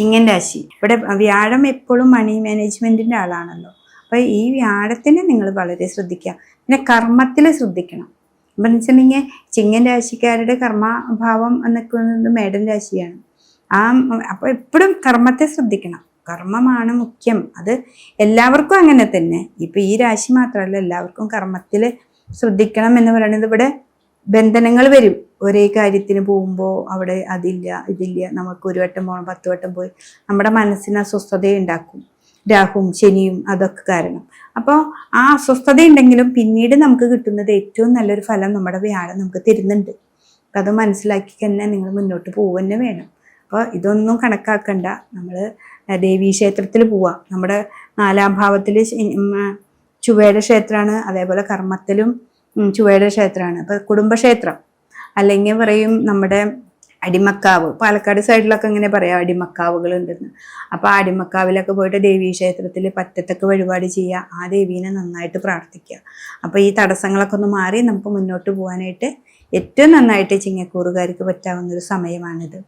ചിങ്ങൻ രാശി. ഇവിടെ വ്യാഴം എപ്പോഴും മണി മാനേജ്മെന്റിന്റെ ആളാണല്ലോ. അപ്പോൾ ഈ വ്യാഴത്തിനെ നിങ്ങൾ വളരെ ശ്രദ്ധിക്കുക. പിന്നെ കർമ്മത്തിൽ ശ്രദ്ധിക്കണം. അപ്പം എന്ന് വെച്ചിട്ടുണ്ടെങ്കിൽ ചിങ്ങൻ രാശിക്കാരുടെ കർമ്മഭാവം എന്നൊക്കെ മേടൻ രാശിയാണ്. ആ അപ്പോൾ എപ്പോഴും കർമ്മത്തെ ശ്രദ്ധിക്കണം. കർമ്മമാണ് മുഖ്യം. അത് എല്ലാവർക്കും അങ്ങനെ തന്നെ. ഇപ്പൊ ഈ രാശി മാത്രമല്ല എല്ലാവർക്കും കർമ്മത്തിൽ ശ്രദ്ധിക്കണം എന്ന് പറയുന്നത് ഇവിടെ ബന്ധനങ്ങൾ വരും. ഒരേ കാര്യത്തിന് പോകുമ്പോൾ അവിടെ അതില്ല ഇതില്ല നമുക്ക് ഒരു വട്ടം പോകണം പത്ത് വട്ടം പോയി. നമ്മുടെ മനസ്സിന് അസ്വസ്ഥതയുണ്ടാക്കും രാഹുവും ശനിയും അതൊക്കെ കാരണം. അപ്പോൾ ആ അസ്വസ്ഥത ഉണ്ടെങ്കിലും പിന്നീട് നമുക്ക് കിട്ടുന്നത് ഏറ്റവും നല്ലൊരു ഫലം നമ്മുടെ വ്യാഴം നമുക്ക് തരുന്നുണ്ട്. അപ്പം അത് മനസ്സിലാക്കി തന്നെ നിങ്ങൾ മുന്നോട്ട് തന്നെ വേണം. അപ്പോൾ ഇതൊന്നും കണക്കാക്കണ്ട. നമ്മൾ ദേവീക്ഷേത്രത്തിൽ പോവാം. നമ്മുടെ നാലാം ഭാവത്തിൽ ചുവയുടെ ക്ഷേത്രമാണ്. അതേപോലെ കർമ്മത്തിലും ചുവയുടെ ക്ഷേത്രമാണ്. അപ്പോൾ കുടുംബക്ഷേത്രം. അല്ലെങ്കിൽ പറയും നമ്മുടെ അടിമക്കാവ് പാലക്കാട് സൈഡിലൊക്കെ ഇങ്ങനെ പറയാം അടിമക്കാവുകൾ ഉണ്ടെന്ന് അപ്പോൾ ആ അടിമക്കാവിലൊക്കെ പോയിട്ട് ദേവീ ക്ഷേത്രത്തിൽ പറ്റത്തൊക്കെ വഴിപാട് ചെയ്യുക ആ ദേവീനെ നന്നായിട്ട് പ്രാർത്ഥിക്കുക. അപ്പോൾ ഈ തടസ്സങ്ങളൊക്കെ ഒന്ന് മാറി നമുക്ക് മുന്നോട്ട് പോകാനായിട്ട് ഏറ്റവും നന്നായിട്ട് ചിങ്ങക്കൂറുകാർക്ക് പറ്റാവുന്ന ഒരു സമയമാണിത്.